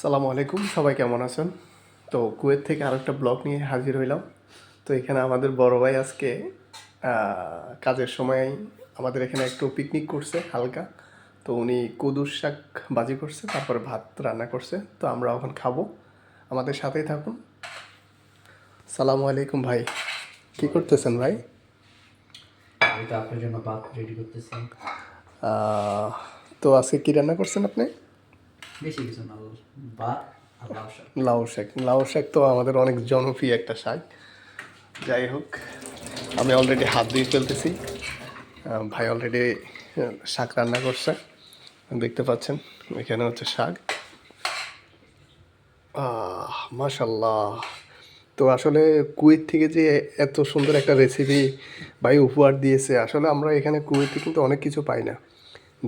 সালামু আলাইকুম সবাই কেমন আছেন? তো কুয়েত থেকে আরেকটা ব্লগ নিয়ে হাজির হইলাম। তো এখানে আমাদের বড় ভাই আজকে কাজের সময় আমাদের এখানে একটু পিকনিক করছে হালকা। তো উনি কুদুর শাক বাজি করছে তারপরে ভাত রান্না করছে। তো আমরা এখন খাব। আমাদের সাথেই থাকুন। সালামু আলাইকুম ভাই। কি করতেছেন ভাই? আমি তো আপনার জন্য ভাত রেডি করতেছি। তো আজকে কি রান্না করছেন আপনি? বেশি কিছু না আর লাউ শাক। লাউ শাক। তো আমাদের অনেক জনপ্রিয় একটা শাক। যাই হোক, আমি অলরেডি হাত দিয়ে ফেলতেছি। ভাই অলরেডি শাক রান্না করছে। দেখতে পাচ্ছেন, এখানে হচ্ছে শাক। মাশাল্লাহ তো আসলে কুয়েত থেকে যে এত সুন্দর একটা রেসিপি ভাই উপহার দিয়েছে, আসলে আমরা এখানে কুয়েতে কিন্তু অনেক কিছু পাই না।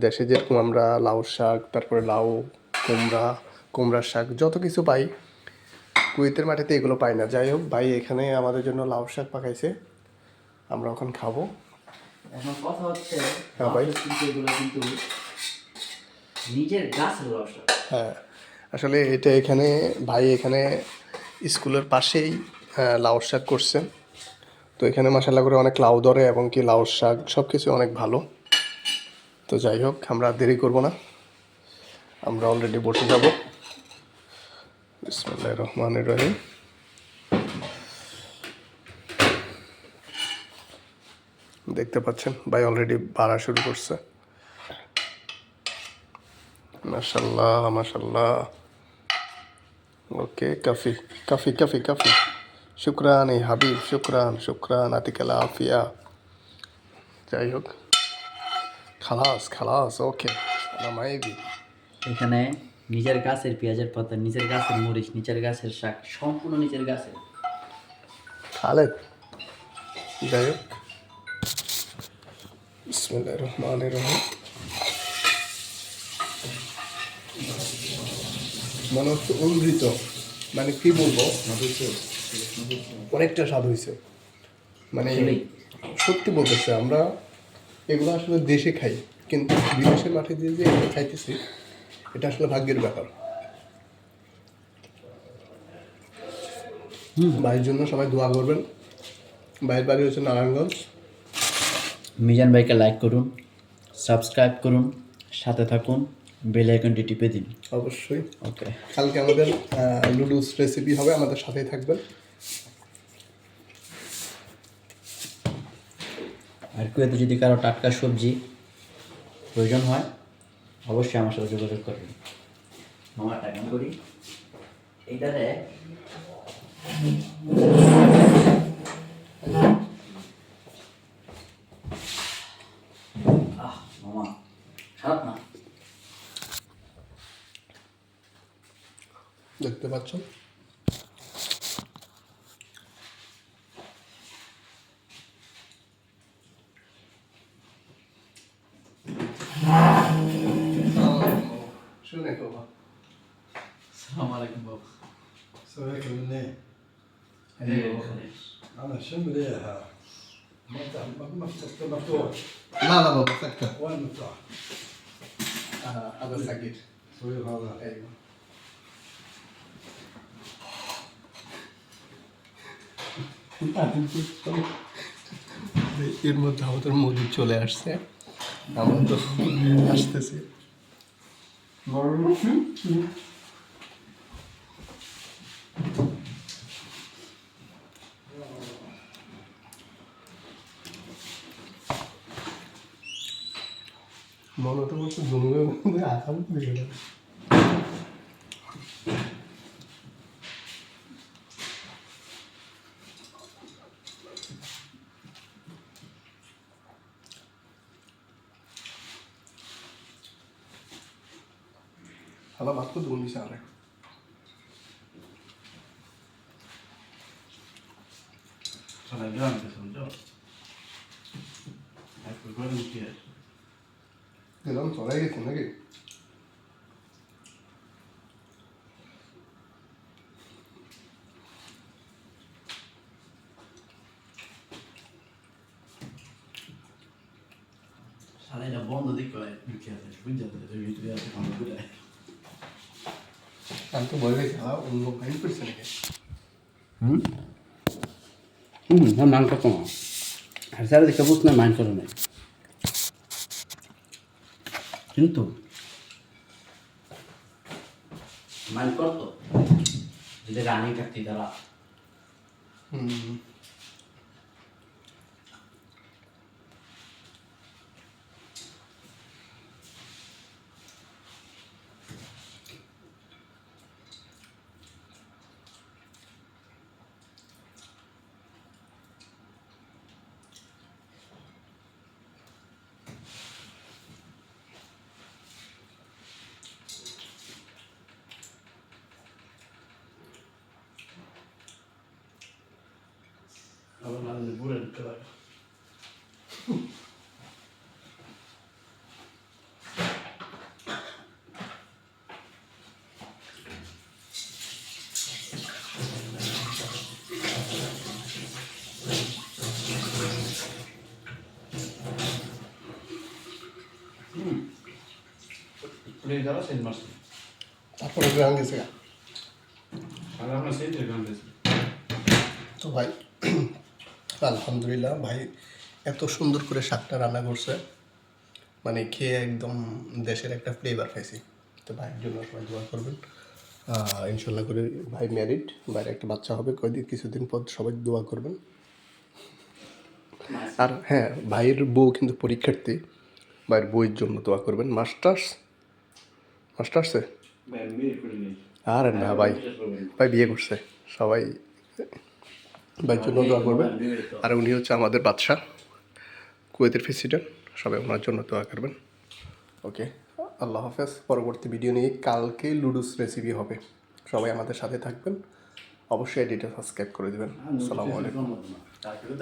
দেশে যেরকম আমরা লাউ শাক, তারপরে লাউ কুমড়া কুমড়ার শাক যত কিছু পাই কুয়েতের মাটিতে এগুলো পাই না। যাই হোক ভাই এখানে আমাদের জন্য লাউ শাক পাকাইছে। আমরা এখন খাব। এখন কথা হচ্ছে হ্যাঁ ভাই। কিন্তু এগুলো কিন্তু নিজের গাছের লাউ শাক। হ্যাঁ আসলে এটা এখানে ভাই এখানে স্কুলের পাশেই লাউ শাক করছে। তো এখানে মশালা করে অনেক লাউ ধরে এবং কি লাউ শাক সব কিছু অনেক ভালো। তো যাই হোক আমরা দেরি করব না। আমরা অলরেডি বসে যাব। বিসমুল্লাহ রহমানের রহিম। দেখতে পাচ্ছেন, ভাই অলরেডি বাড়া শুরু করছে। মাশাল্লাহ মাশাল্লাহ ওকে কাফি কাফি কাফি কাফি। শুক্রান, এই হাবিব, শুক্রান শুক্রান, আতিকালা আফিয়া। যাই হোক। খালাস খালাস ওকে নামাইবি এখানে নিজের গাছের পেঁয়াজের পাতা নিজের গাছের মরিচ নিজের গাছের শাক সম্পূর্ণ নিজের গাছের। খালেদ যাই হোক। বিসমিল্লাহ রহমান রহিম। মনে হচ্ছে অমৃত মানে কি বলব? অনেকটা স্বাদ হয়েছে মানে সত্যি বলতেছে আমরা এগুলো আসলে দেশে খাই কিন্তু বিদেশের মাঠে দিয়ে যে খাইতেছি এটা আসলে ভাগ্যের ব্যাপার। ভাইয়ের জন্য সবাই দোয়া করবেন। ভাইয়ের বাড়ি হচ্ছে নারায়ণগঞ্জ। মিজান ভাইকে লাইক করুন সাবস্ক্রাইব করুন সাথে থাকুন বেল আইকনটি টিপে দিন। অবশ্যই। ওকে কালকে আমাদের লুডুস রেসিপি হবে আমাদের সাথেই থাকবেন। আর কুয়েতে যদি কারও টাটকা সবজি প্রয়োজন হয় অবশ্যই আমার সাথে যোগাযোগ করবেন। আমার টাকা করি। এইটাতে আহ মামা খারাপ দেখতে পাচ্ছ শুনে বাবা সালাম আলাইকুম বাবু سويك مني انا شم ليها مفتاح مفتاح مفتوح لا لا بابا سكر وين المفتاح؟ هذا سكر سوي هذا ايوه এর মধ্যে আমাদের মুদি চলে আসছে আমরা তো আসতেছি 좀 농담을 안 하는데요. 하나 맞고 도움이 잘해. 잘안 되는데, 선정. 아, 그거는 이렇게. দিলাম চলাই গেছে নাকি Sarayla Bond'a dik böyle ülkelerde çıkınca da YouTube'a yapıp anı bile. Ben de böyle sana onu kayıp bir sene হুম হুম নাম নাম কথা আর স্যার দেখে বুঝতে মাইন্ড করে নাই কিন্তু মাইন্ড করতো যদি রানী থাকতি তারা de buraya kadar. లేదారా సెంట్ మార్టిన్ అప్పుడు గ్రాండ్ చేసేగా సాధారణ సెంట్ గ్రాండ్ చేసేగా తో బాయ్ আলহামদুলিল্লাহ ভাই এত সুন্দর করে শাকটা রান্না করছে। মানে খেয়ে একদম দেশের একটা ফ্লেভার পাইছি। তো ভাইয়ের জন্য সবাই দোয়া করবেন। ইনশাল্লাহ করে ভাই ম্যারিড বাইরে একটা বাচ্চা হবে কয়দিন কিছুদিন পর সবাই দোয়া করবেন। আর হ্যাঁ ভাইয়ের বউ কিন্তু পরীক্ষার্থী ভাইয়ের বইয়ের জন্য দোয়া করবেন। মাস্টার্স? মাস্টার্সে? আর না ভাই ভাই বিয়ে করছে। সবাই ভাইয়ের জন্য দোয়া করবেন। আর উনি হচ্ছে আমাদের বাদশাহ কুয়েতের প্রেসিডেন্ট সবাই ওনার জন্য দোয়া করবেন। ওকে আল্লাহ হাফেজ। পরবর্তী ভিডিও নিয়ে কালকে লুডুস রেসিপি হবে। সবাই আমাদের সাথে থাকবেন। অবশ্যই এডিটা সাবস্ক্রাইব করে দেবেন। আসসালামু আলাইকুম। তারপরে